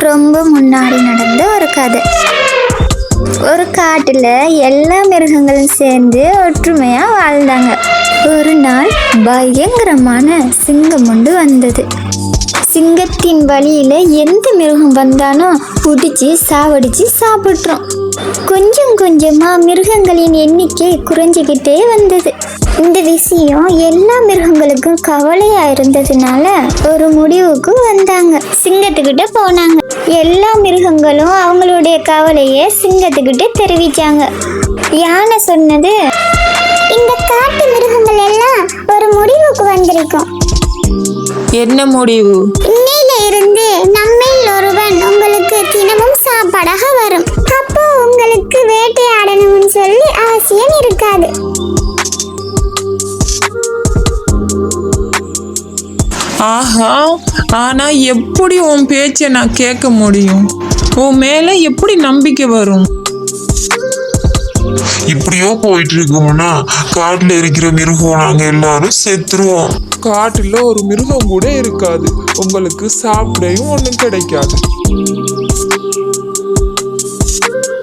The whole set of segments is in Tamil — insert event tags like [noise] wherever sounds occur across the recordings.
ரொம்ப முன்னாடி நடந்த ஒரு கதை. ஒரு காட்டில் எல்லா மிருகங்களும் சேர்ந்து ஒற்றுமையாக வாழ்ந்தாங்க. ஒரு நாள் பயங்கரமான சிங்கம் ஒன்று வந்தது. சிங்கத்தின் வழியில் எந்த மிருகம் வந்தாலும் பிடிச்சி சாவடிச்சு சாப்பிட்றோம் கொஞ்சம் கொஞ்சமாக மிருகங்களின் எண்ணிக்கை குறைஞ்சிக்கிட்டே வந்தது. இந்த விஷயம் எல்லா மிருகங்களுக்கும் கவலையா இருந்ததுனால ஒரு முடிவுக்கு வந்தாங்க. சிங்கத்துக்கிட்ட போனாங்க. எல்லா மிருகங்களும் அவங்களுடைய கவலையை சிங்கத்துக்கிட்ட தெரிவிச்சாங்க. யானை சொன்னது இந்த காட்டு மிருகங்கள் எல்லாம் ஒரு முடிவுக்கு வந்திருக்கும். என்ன முடிவு? இன்னையில இருந்து நம்மில் ஒருவன் உங்களுக்கு தினமும் சாப்பாடாக வரும். அப்போ உங்களுக்கு வேட்டையாடணும்னு சொல்லி அவசியம் இருக்காது. ஆஹா ஆனா எப்படி உன் பேச்சை நான் கேட்க முடியும்? உன் மேல எப்படி நம்பிக்கை வரும்? இப்படியோ போயிட்டு இருக்கோம்னா காட்டுல இருக்கிற மிருகம் நாங்க எல்லாரும் செத்துருவோம். காட்டுல ஒரு மிருகம் கூட இருக்காது. உங்களுக்கு சாப்பிடவும் ஒன்றும் கிடைக்காது.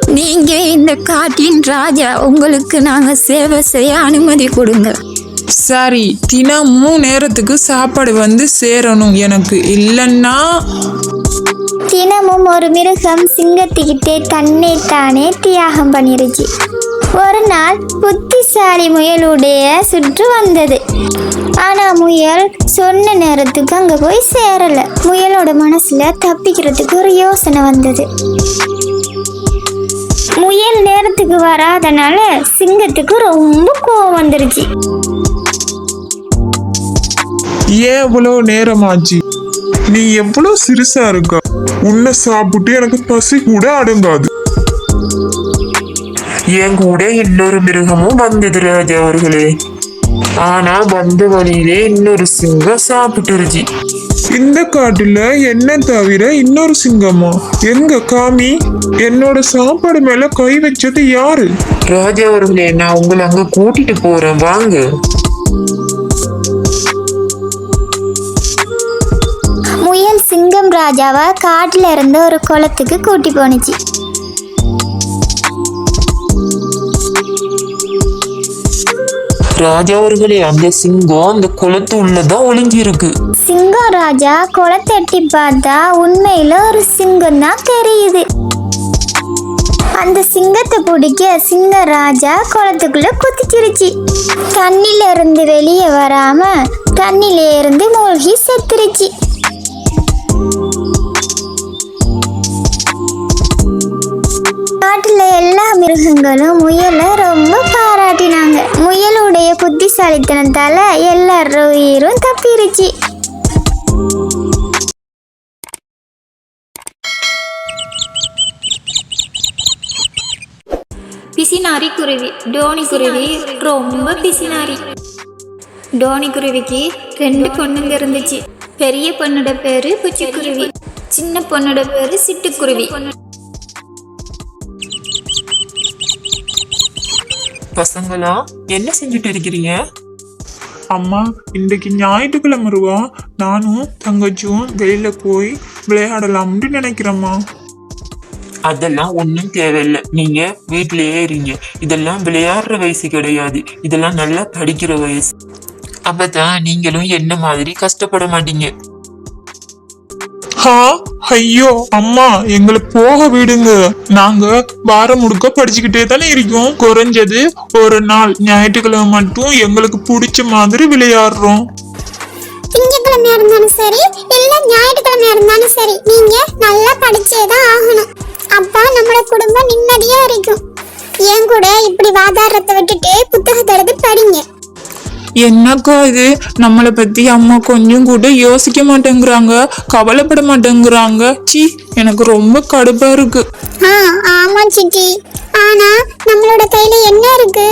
நீங்க இந்த காட்டின் ராஜா. உங்களுக்கு நாங்க சேவை செய்ய அனுமதி கொடுங்க. சரி தினமும் நேரத்துக்கு சாப்பாடு வந்து சேரணும். எனக்கு இல்லைன்னா? தினமும் ஒரு மிருகம் சிங்கத்துக்கிட்டே தன்னை தானே தியாகம் பண்ணிருச்சு. ஒரு நாள் புத்திசாலி முயலுடைய சுற்று வந்தது. ஆனா முயல் சொன்ன நேரத்துக்கு அங்க போய் சேரல. முயலோட மனசுல தப்பிக்கிறதுக்கு ஒரு யோசனை வந்தது. முயல் நேரத்துக்கு வராதனால சிங்கத்துக்கு ரொம்ப கோவம் வந்துருச்சு. ஏன் இவ்வளவு நேரமாச்சு? நீ எவ்வளவு சிறுசா இருக்க? உன்னை சாப்பிட்டு எனக்கு பசி கூட அடங்காது. என் கூட இன்னொரு மிருகமும் வந்தது ராஜா அவர்களே. ஆனா வந்த வழியிலே இன்னொரு சிங்கம் சாப்பிட்டுருச்சு. இந்த காட்டுல என்ன தவிர இன்னொரு சிங்கமா? எங்க காமி? என்னோட சாப்பாடு மேல கை வச்சது யாரு? ராஜா அவர்களே நான் உங்களை அங்க கூட்டிட்டு போறேன் வாங்க. முயல் சிங்கம் ராஜாவை காட்டுல இருந்து ஒரு குளத்துக்கு கூட்டி போனுச்சு ராஜா அவர்களே அந்த சிங்கம் அந்த குளத்து உள்ளதான் ஒளிஞ்சு இருக்கு சிங்கம் ராஜா குளத்தை எட்டி பார்த்தா உண்மையில ஒரு சிங்கம் தான் தெரியுது. அந்த சிங்கத்தை பிடிக்க சிங்க ராஜா குளத்துக்குள்ள குத்திச்சிருச்சு தண்ணில இருந்து வெளியே வராம தண்ணில இருந்து மூழ்கி செத்துருச்சு. காட்டுல எல்லா மிருகங்களும் முயலை ரொம்ப பாராட்டினாங்க. முயலுடைய புத்திசாலித்தனத்தால எல்லாரும் உயிரும் தப்பிருச்சு. பிசினாரி குருவி. டோனி குருவி ரொம்ப பிசினாரி. டோனி குருவிக்கு ரெண்டு பொண்ணுங்க இருந்துச்சு. பெரிய பொண்ணோட பேரு குருவி சின்ன பொண்ணோட பேரு சிட்டுக்குருவி. பசங்களா? என்ன செஞ்சுட்டு இருக்கிறீங்க? அம்மா இன்றைக்கு ஞாயிற்றுக்கிழமை ரூபா நானும் தங்கச்சியும் வெளியில போய் விளையாடலாம்னு நினைக்கிறேம்மா. அதெல்லாம் ஒன்றும் தேவையில்லை. நீங்க வீட்டிலேயே இருங்க. இதெல்லாம் விளையாடுற வயசு கிடையாது. இதெல்லாம் நல்லா படிக்கிற வயசு. அப்பதான் நீங்களும் என்ன மாதிரி கஷ்டப்பட மாட்டீங்க. ஹா ஐயோ அம்மா எங்களை போக விடுங்க. நாங்க வாரம் முழுக்க படிச்சுக்கிட்டே தானே இருக்கோம். குறைஞ்சது ஒரு நாள் ஞாயிற்றுக்கிழமை மட்டும் எங்களுக்கு பிடிச்ச மாதிரி விளையாடுறோம். திங்கக்கிழமையா இருந்தாலும் சரி இல்ல ஞாயிற்றுக்கிழமையா இருந்தாலும் சரி நீங்க நல்லா படிச்சேதான் ஆகணும். அப்பா நம்மளோட குடும்பம் நிம்மதியா இருக்கும். என் கூட இப்படி வாதாடுறத விட்டுட்டு புத்தகத்தை எடுத்து படிங்க. என்னக்கா இது? நம்மளை பத்தி அம்மா கொஞ்சம் கூட யோசிக்க மாட்டேங்கிறாங்க கவலைப்பட மாட்டேங்கிறாங்க. சி எனக்கு ரொம்ப கடுப்பா இருக்கு. ஆ ஆமா சிட்டி ஆனா நம்மளோட கையில என்ன இருக்கு?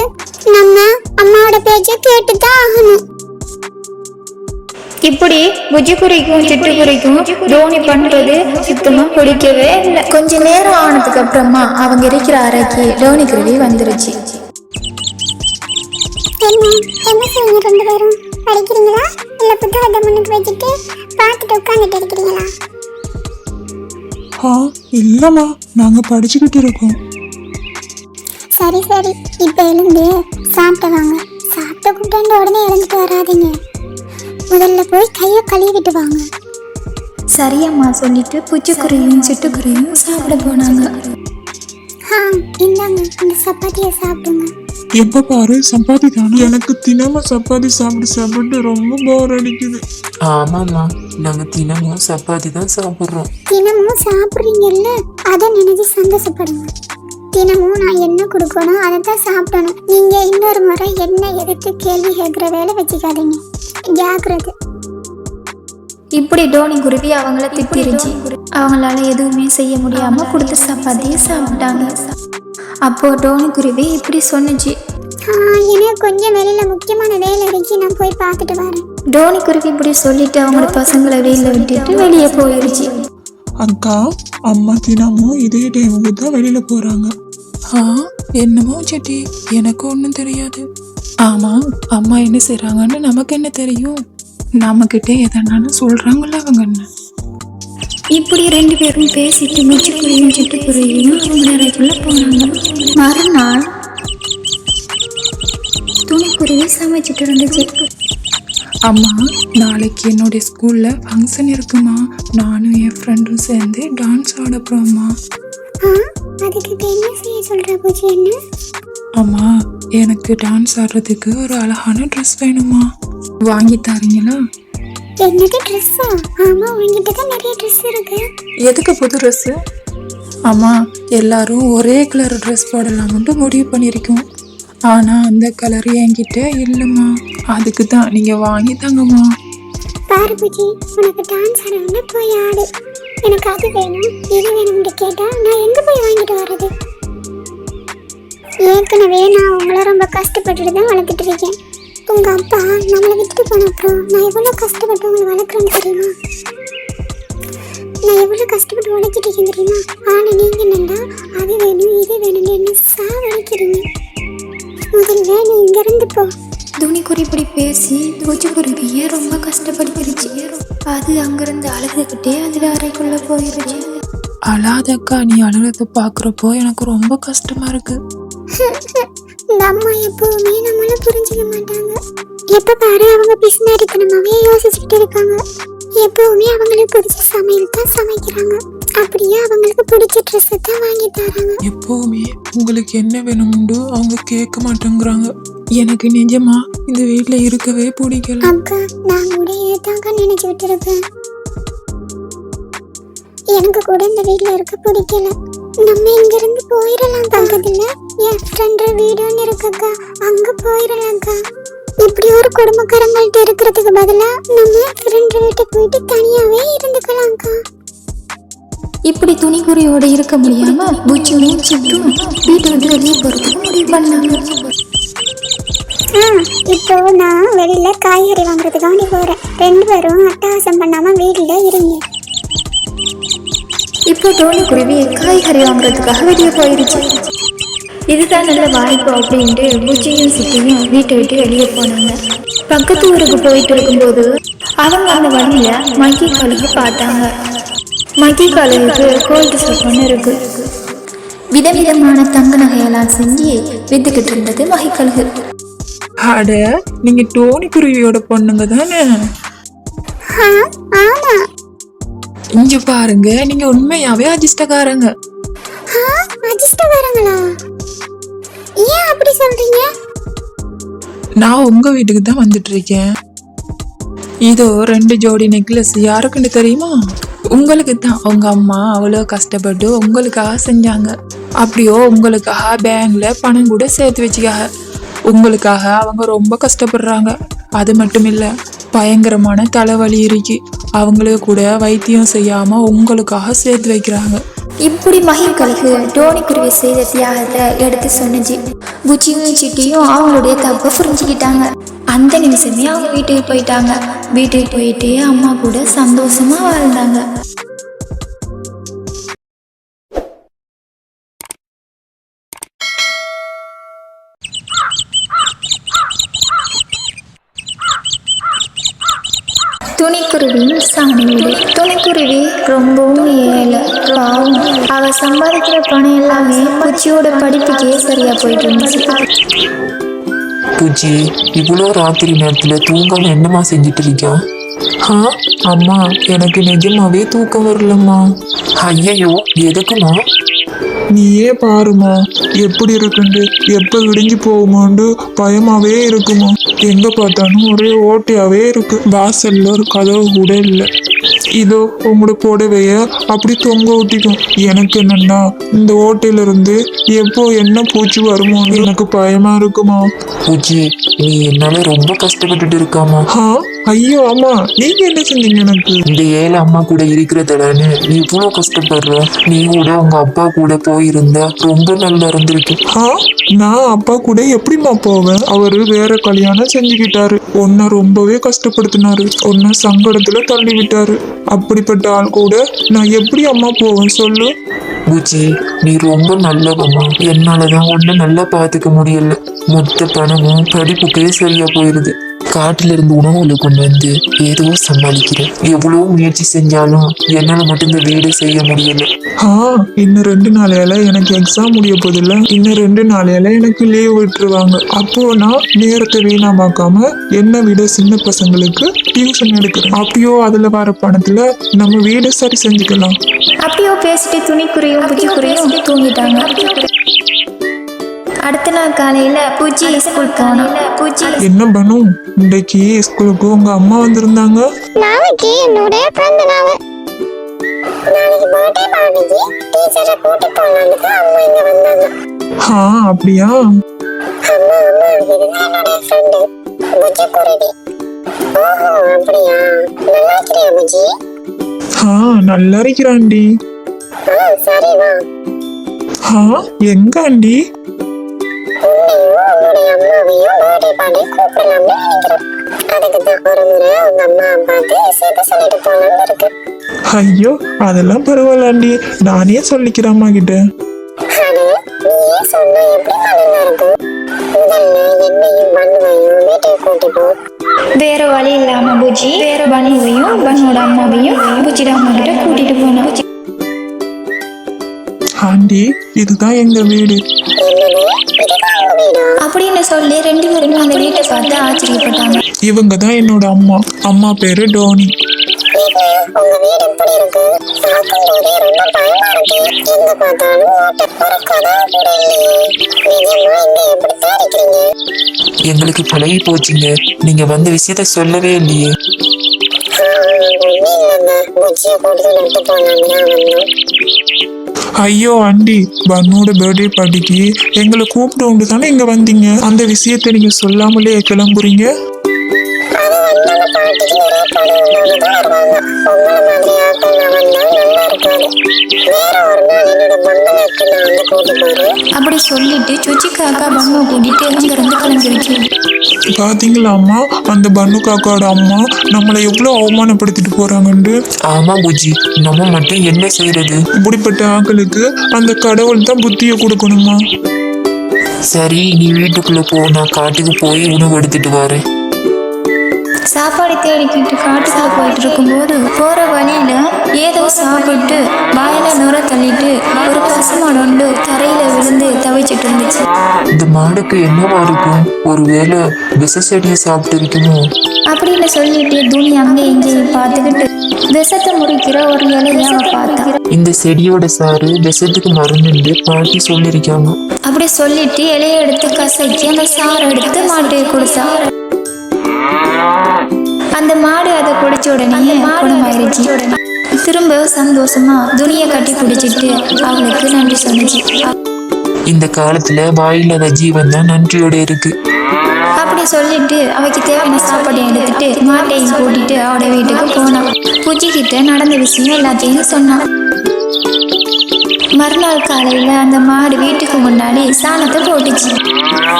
நம்ம அம்மாவோட பேச்ச கேட்டு தான் ஆகணும். இப்படி புஜிக்குறிக்கும் சிட்டுக்குறிக்கும் டோனி பண்றது சுத்தமா பிடிக்கவே இல்லை. கொஞ்ச நேரம் ஆனதுக்கு அப்புறமா அவங்க இருக்கிற அறைக்கு டோனி குருவி வந்துருச்சு. என்ன என்ன செய்யுங்க ரெண்டு பேரும்? படிக்கிறீங்களா? இல்ல புத்தகத்தை முன்னுக்கு வச்சுட்டு பார்த்துட்டு உட்காந்துட்டு இருக்கிறீங்களா? ஆ இல்லம்மா. நாங்க படிச்சுக்கிட்டு இருக்கோம். சரி சரி. இப்போ எழுந்து சாப்பிட்டு வாங்க. சாப்பிட்டு கூப்பிட்டு உடனே எழுந்துட்டு வராதீங்க. முதல்ல போய் கையை கழுவிட்டு வாங்க. சரியம்மா சொல்லிட்டு பூச்சிக்குருவியும் சிட்டுக்குருவியும் சாப்பிட போனாங்க. ஆ இந்தாங்க இந்த சப்பாத்தியை சாப்பிடுங்க. எப்ப பாரு சப்பாத்தி தானே. எனக்கு தினமும் சப்பாத்தி சாப்பிட்டு சாப்பிட்டு ரொம்ப போர் அடிக்குது. ஆமாம்மா நாங்க தினமும் சப்பாத்தி தான் சாப்பிட்றோம். தினமும் சாப்பிட்றீங்கல்ல? அதை நினைச்சு சந்தோஷப்படுங்க. தினமும் நான் என்ன கொடுக்கணும் அதை தான் சாப்பிடணும். நீங்க இன்னொரு முறை என்ன எதிர்த்து கேள்வி கேட்குற வேலை வச்சுக்காதீங்க. ஜாக்கிரதை. இப்படி டோனி குருவி அவங்கள திட்டிருச்சு. அவங்களால எதுவுமே செய்ய முடியாம கொடுத்த சப்பாத்தியை சாப்பிட்டாங்க. அப்போ டோனி குருவி இப்படி சொன்னுச்சு. ஆ, எனக்கு கொஞ்சம் வெளியில முக்கியமான வேலை இருக்கு நான் போய் பார்த்துட்டு வரேன். டோனி குருவி இப்படி சொல்லிட்டு அவங்களோட பசங்களை வெளியில விட்டுட்டு வெளியே போயிருச்சு. அக்கா அம்மா தினமும் இதே டைமுக்கு தான் வெளியில போறாங்க. ஆ என்னமோ செட்டி எனக்கு ஒன்றும் தெரியாது. ஆமா அம்மா என்ன செய்றாங்கன்னு நமக்கு என்ன தெரியும்? நம்மக்கிட்ட எதனாலும் சொல்றாங்கல்ல அவங்க என்ன? இப்படி ரெண்டு பேரும் பேசிட்டு முச்சுக்குருவியும் சிட்டுக்குருவியும் அவங்க அறைக்குள்ள போனாங்க மறுநாள் துணிக்குருவி சமைச்சிட்டு இருந்துச்சு அம்மா நாளைக்கு என்னுடைய ஸ்கூல்ல ஃபங்க்ஷன் இருக்குமா? நானும் என் ஃப்ரெண்டும் சேர்ந்து டான்ஸ் ஆட போறோம்மா. ஆ அதுக்கு என்ன செய்ய சொல்ற பூச்சி என்ன அம்மா எனக்கு டான்ஸ் ஆடுறதுக்கு ஒரு அழகான ட்ரெஸ் வேணுமா? வாங்கி தரீங்களா? என்னது ட்ரெஸ்ஸா ஆமா உங்ககிட்ட தான் நிறைய ட்ரெஸ் இருக்கு. எதுக்கு புது ட்ரெஸ்ஸு அம்மா எல்லாரும் ஒரே கலர் ட்ரெஸ் போடலாம்னு முடிவு பண்ணியிருக்கோம். ஆனால் அந்த கலர் என்கிட்ட இல்லைம்மா. அதுக்கு தான் நீங்கள் வாங்கி தாங்கம்மா. பாரு பூச்சி உனக்கு டான்ஸ் ஆடணும்னா போய் ஆடு. எனக்கு அது வேணும் இது வேணும்னு கேட்டா நான் எங்க போய் வாங்கிட்டு வர்றது? ஏற்கனவே நான் உங்களை ரொம்ப கஷ்டப்பட்டுட்டு தான் வளர்த்துட்டு இருக்கேன். உங்க அப்பா நம்மளை விட்டுட்டு போன அப்புறம் நான் எவ்வளவு கஷ்டப்பட்டு உங்களை வளர்க்குறேன்னு தெரியுமா? நான் எவ்வளவு கஷ்டப்பட்டு வளர்த்துட்டு இருக்கேன் தெரியுமா? ஆனா நீங்க என்னண்டா அது வேணும் இது வேணும்னு என்ன சாவடிக்கிறீங்க. முதல்ல நீ இங்க இருந்து போ. துணிக்குருவி இப்படி பேசி பூச்சிக்குருவியை ரொம்ப கஷ்டப்படுத்திருச்சு? அது அங்கிருந்து அழுதுகிட்டே அது அறைக்குள்ள போயிருச்சு. அழாதக்கா நீ அழுகிறத பார்க்குறப்போ எனக்கு ரொம்ப கஷ்டமா இருக்கு. [laughs] அம்மா எப்பவுமே நம்மள புரிஞ்சுக்க மாட்டாங்க. எப்ப பாரு அவங்க பிசினாரித்தனமாவே யோசிச்சுக்கிட்டு இருக்காங்க. எப்பவுமே அவங்களுக்கு பிடிச்ச சமையல் தான் சமைக்கிறாங்க. அப்படியே அவங்களுக்கு பிடிச்ச ட்ரெஸ் தான் வாங்கி தராங்க. எப்பவுமே உங்களுக்கு என்ன வேணும்னு அவங்க கேட்க மாட்டேங்கிறாங்க. எனக்கு நிஜமா இந்த வீட்டில் இருக்கவே பிடிக்கல. அக்கா நான் கூட ஏதாங்க நினைச்சுக்கிட்டு இருக்கேன் எனக்கு கூட இந்த வீட்ல இருக்க பிடிக்கல. நம்ம இங்க இருந்து போயிடலாம் பக்கத்துல என் ஃப்ரெண்ட் வீடுன்னு இருக்குக்கா. அங்க போயிடலாம்க்கா. இப்படி ஒரு குடும்பக்காரங்கள்ட்ட இருக்கிறதுக்கு பதிலா நம்ம ஃப்ரெண்ட் வீட்டுக்கு போயிட்டு தனியாவே இருந்துக்கலாம்க்கா. இப்படி துணிக்குருவியோட இருக்க முடியாம பூச்சியும் சிட்டும் வீட்டை விட்டு வெளியே போறதுக்கு முடிவு பண்ணாங்க. இப்போ நான் வெளியில காய்கறி வாங்குறதுக்காண்டி போறேன். ரெண்டு பேரும் அட்டகாசம் பண்ணாம வீட்டுல இருங்க. இப்போ டோனிக்குருவி காய்கறி வாங்குறதுக்காக வெளியே போயிருச்சு இதுதான் நல்ல வாய்ப்பு அப்படின்ட்டு பூச்சியும் சிட்டியும் வீட்டை விட்டு வெளியே போனாங்க பக்கத்து ஊருக்கு போயிட்டு இருக்கும்போது அவங்க அந்த வழியில மக்கி கழுகு பார்த்தாங்க மக்கி கழுகுக்கு கோல்டு சப்பன்னு இருக்கு விதவிதமான தங்க நகையெல்லாம் செஞ்சு வித்துக்கிட்டு இருந்தது மகிக்கழுகு அட நீங்க டோனி குருவியோட பொண்ணுங்க தானே ஆ ஆமா இங்க பாருங்க நீங்க உண்மையாவே அதிர்ஷ்டக்காரங்க. ஆ அஜிஸ்டக்காரங்களா ஏன் அப்படி சொல்றீங்க? நான் உங்க வீட்டுக்கு தான் வந்துட்டு இருக்கேன் இதோ ரெண்டு ஜோடி நெக்லஸ் யாருக்குன்னு தெரியுமா? உங்களுக்கு தான். உங்க அம்மா அவ்வளோ கஷ்டப்பட்டு உங்களுக்காக செஞ்சாங்க. அப்படியோ உங்களுக்காக பேங்க்ல பணம் கூட சேர்த்து வச்சுக்காக. உங்களுக்காக அவங்க ரொம்ப கஷ்டப்படுறாங்க. அது மட்டும் இல்ல பயங்கரமான தலைவலி இருக்கு. அவங்களே கூட வைத்தியம் செய்யாம உங்களுக்காக சேர்த்து வைக்கிறாங்க. இப்படி மகிழ்களுக்கு டோனி குருவி செய்த தியாகத்தை எடுத்து சொன்னிச்சு புச்சியும் சிட்டியும் அவங்களுடைய தப்பை புரிஞ்சுக்கிட்டாங்க. அந்த நிமிஷமே அவங்க வீட்டுக்கு போயிட்டாங்க. வீட்டுக்கு போயிட்டு அம்மா கூட சந்தோஷமா வாழ்ந்தாங்க. துணிக்குருவியும் சாணி துணிக்குருவி ரொம்பவும் ஏழை பாவம். அவ சம்பாதிக்கிற பணம் எல்லாமே பூச்சியோட படிப்புக்கே சரியா போயிட்டு இருந்துச்சு. பூச்சி இவ்வளோ ராத்திரி நேரத்தில் தூங்காம என்னம்மா செஞ்சுட்டு இருக்கியா? ஆ அம்மா எனக்கு நிஜமாவே தூக்கம் வரலம்மா. ஐயையோ எதுக்குமா நீயே பாருமா எப்படி இருக்குண்டு எப்ப விடிஞ்சு போகுமோண்டு பயமாவே இருக்குமா. எங்க பார்த்தாலும் ஒரே ஓட்டையாவே இருக்கு. வாசல்ல ஒரு கதவு கூட இல்லை. இதோ உங்களோட புடவைய அப்படி தொங்க விட்டிக்கும் எனக்கு என்னன்னா இந்த ஓட்டையில இருந்து எப்போ என்ன பூச்சி வருமோன்னு எனக்கு பயமா இருக்குமா. பூச்சி நீ என்னால ரொம்ப கஷ்டப்பட்டுட்டு இருக்காமா. ஆ? ஐயோ அம்மா நீங்க என்ன செஞ்சீங்க எனக்கு? இந்த ஏழை அம்மா கூட இருக்கிறதுலன்னு நீ இவ்வளோ கஷ்டப்படுற? நீ கூட உங்க அப்பா கூட போயிருந்தா ரொம்ப நல்லா இருந்திருக்கு. நான் அப்பா கூட எப்படிம்மா போவேன்? அவரு வேற கல்யாணம் செஞ்சுக்கிட்டாரு. உன்னை ரொம்பவே கஷ்டப்படுத்தினாரு. உன்னை சங்கடத்துல தள்ளி விட்டாரு அப்படிப்பட்ட ஆள் கூட நான் எப்படி அம்மா போவேன் சொல்லு? பூச்சி நீ ரொம்ப நல்லவம்மா. என்னாலதான் உன்னை நல்லா பார்த்துக்க முடியல. மொத்த பணமும் படிப்புக்கே சரியா போயிருது. காட்டுல இருந்து உணவுகளை கொண்டு வந்து ஏதோ சமாளிக்கிறேன் எவ்வளவு முயற்சி செஞ்சாலும் என்னால மட்டும் இந்த வீடு செய்ய முடியல. ஆ இன்னும் ரெண்டு நாளையால எனக்கு எக்ஸாம் முடிய போதில்ல இன்னும் ரெண்டு நாளையால எனக்கு லீவ் விட்டுருவாங்க. அப்போ நான் நேரத்தை வீணாமாக்காம என்னை விட சின்ன பசங்களுக்கு டியூஷன் எடுக்கிறேன். அப்பயோ அதுல வர பணத்துல நம்ம வீடை சரி செஞ்சுக்கலாம். அப்படியோ பேசிட்டு துணிக்குருவியும் பூச்சிக்குருவியும் தூங்கிட்டாங்க. அடுத்த நாள் காலையில பூச்சி ஸ்கூல் போனா பூச்சி என்ன பண்ணு இன்றைக்கு ஸ்கூலுக்கு உங்க அம்மா வந்திருந்தாங்க? நாளைக்கு என்னுடைய பிறந்த நாள். நாளைக்கு பர்த்டே பார்ட்டிக்கு டீச்சரை கூட்டி தான் அம்மா இங்க வந்தாங்க. ஆ அப்படியா? அம்மா அம்மா இதுதான் என்னுடைய ஃப்ரெண்டு புஜி குருவி. ஓஹோ அப்படியா? நல்லா இருக்கிறியா புஜி ஆ நல்லா இருக்கிறாண்டி ஆ சரி வா. ஆ எங்க ஆண்டி? ஐயோ அதெல்லாம் பரவாயில்ல ஆண்டி நானே சொல்லிக்கிறேன் அம்மா கிட்ட வேற வழி இல்லாம பூஜி வேற பனுவையும் பனோட அம்மாவையும் பூச்சியோட அம்மா கிட்ட கூட்டிட்டு போனா ஆண்டி இதுதான் எங்க வீடு. அப்படின்னு சொல்லி ரெண்டு பேருமே அந்த வீட்டை பார்த்து ஆச்சரியப்பட்டாங்க. இவங்க தான் என்னோட அம்மா. அம்மா பேரு டோனி. எங்களுக்கு பழகி போச்சுங்க. நீங்க வந்த விஷயத்த சொல்லவே இல்லையே. நட்டு போனாங்க. ஐயோ ஆண்டி பன்னோட பர்த்டே பார்ட்டிக்கு எங்களை கூப்பிட்டு தானே இங்க வந்தீங்க? அந்த விஷயத்தை நீங்க சொல்லாமலே கிளம்புறீங்க? அப்படி சொல்லிட்டு சுச்சி காக்கா பன்னு கூட்டிட்டு அங்கிருந்து கிளம்பிடுச்சு பாத்தீங்களா அம்மா? அந்த பன்னு காக்காவோட அம்மா நம்மளை எவ்வளவு அவமானப்படுத்திட்டு போறாங்கன்னு ஆமா பூஜி. நம்ம மட்டும் என்ன செய்யறது இப்படிப்பட்ட ஆட்களுக்கு அந்த கடவுள் தான் புத்தியை கொடுக்கணுமா? சரி நீ வீட்டுக்குள்ள போ. நான் காட்டுக்கு போய் உணவு எடுத்துட்டு வரேன். சாப்பாடு தேடிக்கிட்டு காட்டுக்குள்ள போயிட்டு இருக்கும்போது போற வழியில ஏதோ சாப்பிட்டு வாயில நுர தள்ளிட்டு ஒரு பசுமாடு ஒன்று தரையில விழுந்து தவிச்சிட்டு இருந்துச்சு. இந்த மாடுக்கு என்னவா இருக்கும்? ஒருவேளை விஷ செடியை சாப்பிட்டு இருக்குமோ அப்படின்னு சொல்லிட்டு துணி அங்கே இங்கேயும் பார்த்துக்கிட்டு விஷத்தை முறிக்கிற ஒரு இலையை அவ பார்த்தா. இந்த செடியோட சாறு விஷத்துக்கு மருந்துன்னு பாட்டி சொல்லியிருக்காங்க. அப்படி சொல்லிட்டு இலையை எடுத்து கசக்கி அந்த சாறை எடுத்து மாட்டுக்கு கொடுத்தா. அந்த மாடு அதை குடிச்ச உடனே குணமாயிருச்சு. திரும்ப சந்தோஷமா துணியை கட்டி பிடிச்சிட்டு அவளுக்கு நன்றி சொன்னிச்சு இந்த காலத்துல வாயில்லாத ஜீவன் தான் நன்றியோட இருக்கு. அப்படி சொல்லிட்டு அவைக்கு தேவையான சாப்பாடு எடுத்துட்டு மாட்டையும் கூட்டிட்டு அவட வீட்டுக்கு போனான். பூச்சி கிட்ட நடந்த விஷயம் எல்லாத்தையும் சொன்னான். மறுநாள் காலையில் அந்த மாடு வீட்டுக்கு முன்னாடி சாணத்தை போட்டுச்சு.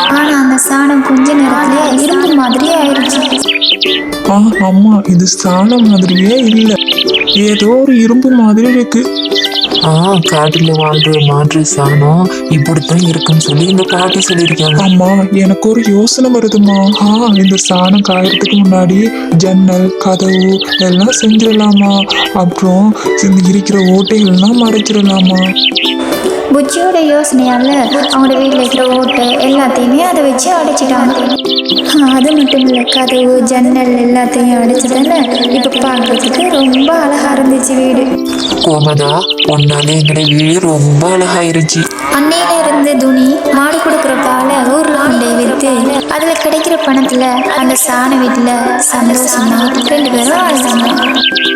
ஆனால் அந்த சாணம் கொஞ்ச நேரத்துல இரும்பு மாதிரி ஆயிடுச்சு. ஆ அம்மா இது சாணம் மாதிரியே இல்லை. ஏதோ ஒரு இரும்பு மாதிரி இருக்கு. ஆ காட்டுல வாழ்ற மாற்று சாணம் இப்படித்தான் இருக்குன்னு சொல்லி இந்த பாட்டி சொல்லியிருக்காங்க. அம்மா எனக்கு ஒரு யோசனை வருதுமா ஆ இந்த சாணம் காயறதுக்கு முன்னாடி ஜன்னல் கதவு எல்லாம் செஞ்சிடலாமா? அப்புறம் இந்த இருக்கிற ஓட்டைகள்லாம் மறைச்சிடலாமா? புச்சியோட யோசனையால் அவங்களோட வீட்டில் இருக்கிற ஓட்டை எல்லாத்தையுமே அதை வச்சு அடைச்சிட்டாங்க அது மட்டும் இல்லை கதவு ஜன்னல் எல்லாத்தையும் அடைச்சதால இப்போ பார்க்கறதுக்கு ரொம்ப அழகா இருந்துச்சு வீடு. கோமதா உன்னால எங்கட வீடு ரொம்ப அழகாயிருச்சு. அன்னையில இருந்து துணி மாடு கொடுக்குற பாலை ஊரில் கொண்டே விற்று அதுல கிடைக்கிற பணத்துல அந்த சாண வீட்டுல சந்தோஷமா ரெண்டு பேரும் வாழ்ந்தாங்க.